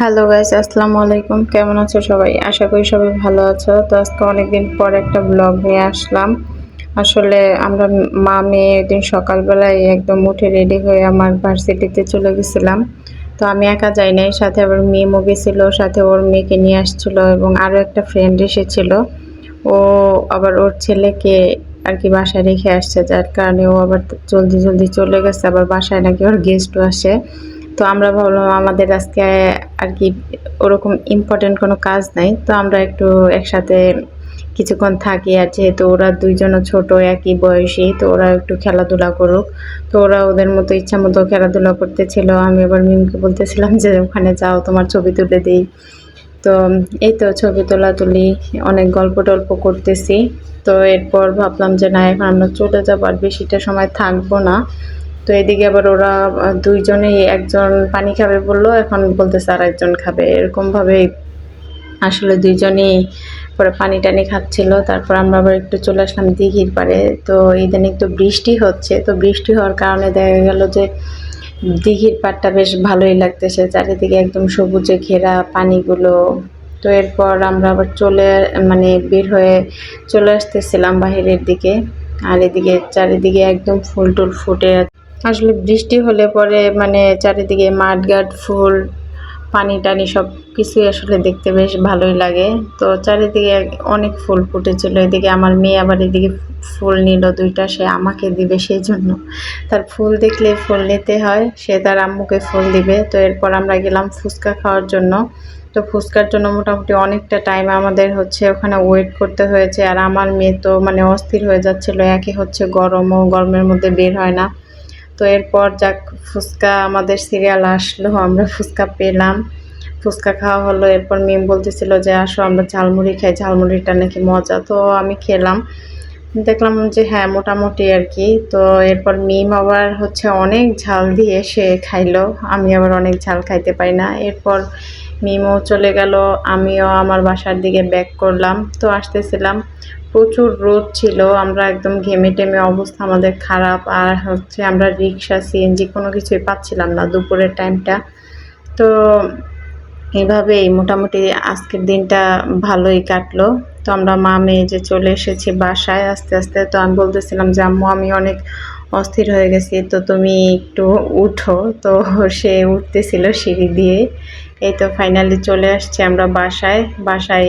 Hello guys আসসালামু আলাইকুম। কেমন আছো সবাই? আশা করি সবাই ভালো আছো। তো আজকে অনেকদিন পর একটা ব্লগ নিয়ে আসলাম। আসলে আমরা মা, মেয়ে একদিন সকালবেলায় একদম উঠে রেডি হয়ে আমার ভার্সিটিতে চলে গেছিলাম। তো আমি একা যাই নাই, সাথে আবার মেয়ে গেছিল সাথে ওর মেয়েকে নিয়ে আসছিল এবং আরও একটা ফ্রেন্ড এসেছিল। ও আবার ওর ছেলেকে আর কি বাসায় রেখে আসছে, যার কারণে ও আবার জলদি জলদি চলে গেছে, আবার বাসায় নাকি ওর গেস্টও আসে। তো আমরা ভাবলাম আমাদের আজকে আর কি ওরকম ইম্পর্টেন্ট কোনো কাজ নাই। তো আমরা একটু একসাথে কিছুক্ষণ থাকি আর যেহেতু ওরা দুইজনও ছোট, একই বয়সী, তো ওরা একটু খেলাধুলা করুক। তো ওরা ওদের মতো ইচ্ছা মতো খেলাধুলা করতেছিল। আমি এবার মিমকে বলতেছিলাম যে, ওখানে যাও, তোমার ছবি তুলে দিই। তো এই তো ছবি তোলা তুলি, অনেক গল্প টল্প করতেছি। তো এরপর ভাবলাম যে, না, এখন আমরা চলে যাব আর বেশিটা সময় থাকব না। তো এদিকে আবার ওরা দুইজনেই একজন পানি খাবে বলল, এখন বলতেছে আর একজন খাবে। এরকমভাবে আসলে দুইজনেই পরে পানি টানি খাচ্ছিল। তারপর আমরা আবার একটু চলে আসলাম দিঘির পাড়ে। তো ইদানিং একটু বৃষ্টি হচ্ছে। তো বৃষ্টি হওয়ার কারণে দেখা গেল যে দিঘির পাড়টা বেশ ভালোই লাগতেছে। চারিদিকে একদম সবুজে ঘেরা পানিগুলো। তো এরপর আমরা আবার চলে মানে বের হয়ে চলে আসতেছিলাম বাহিরের দিকে। আর এদিকে চারিদিকে একদম ফুল টুল ফুটে আসলে বৃষ্টি হলে পরে মানে চারিদিকে মাঠঘাট, ফুল, পানি টানি সব কিছুই আসলে দেখতে বেশ ভালোই লাগে। তো চারিদিকে অনেক ফুল ফুটেছিল। এদিকে আমার মেয়ে আবার এদিকে ফুল নিল দুইটা, সে আমাকে দিবে সেই জন্য তার ফুল দেখলে ফুল নিতে হয়, সে তার আম্মুকে ফুল দিবে। তো এরপর আমরা গেলাম ফুচকা খাওয়ার জন্য। তো ফুচকার জন্য মোটামুটি অনেকটা টাইম আমাদের হচ্ছে ওখানে ওয়েট করতে হয়েছে। আর আমার মেয়ে তো মানে অস্থির হয়ে যাচ্ছিল, একে হচ্ছে গরমও, গরমের মধ্যে বের হয় না। তো এরপর যাক, ফুচকা আমাদের সিরিয়াল আসলো, আমরা ফুচকা পেলাম। ফুচকা খাওয়া হলো, এরপর মিম বলতেছিল যে, আসো, আমরা ঝালমুড়ি খাই। ঝালমুড়িটা নাকি মজা, তো আমি খেলাম। দেখলাম যে হ্যাঁ মোটামুটি আর কি। তো এরপর মিম আবার হচ্ছে অনেক ঝাল দিয়ে সে খাইলো। আমি আবার অনেক ঝাল খাইতে পারি না। এরপর মিমও চলে গেল, আমিও আমার বাসার দিকে ব্যাক করলাম। তো আসতেছিলাম। প্রচুর রোদ ছিল, আমরা একদম ঘেমে টেমে অবস্থা আমাদের খারাপ, আর হচ্ছে আমরা রিক্সা সিএনজি কোনো কিছুই পাচ্ছিলাম না দুপুরের টাইমটা তো এইভাবেই মোটামুটি আজকের দিনটা ভালোই কাটলো। তো আমরা মা, মেয়ে যে চলে এসেছি বাসায় আস্তে আস্তে, তো আমি বলতেছিলাম যে, আম্মু, আমি অনেক অস্থির হয়ে গেছি, তো তুমি একটু উঠো। তো সে উঠতেছিল সিঁড়ি দিয়ে। এই তো ফাইনালি চলে আসছি আমরা বাসায়। বাসায়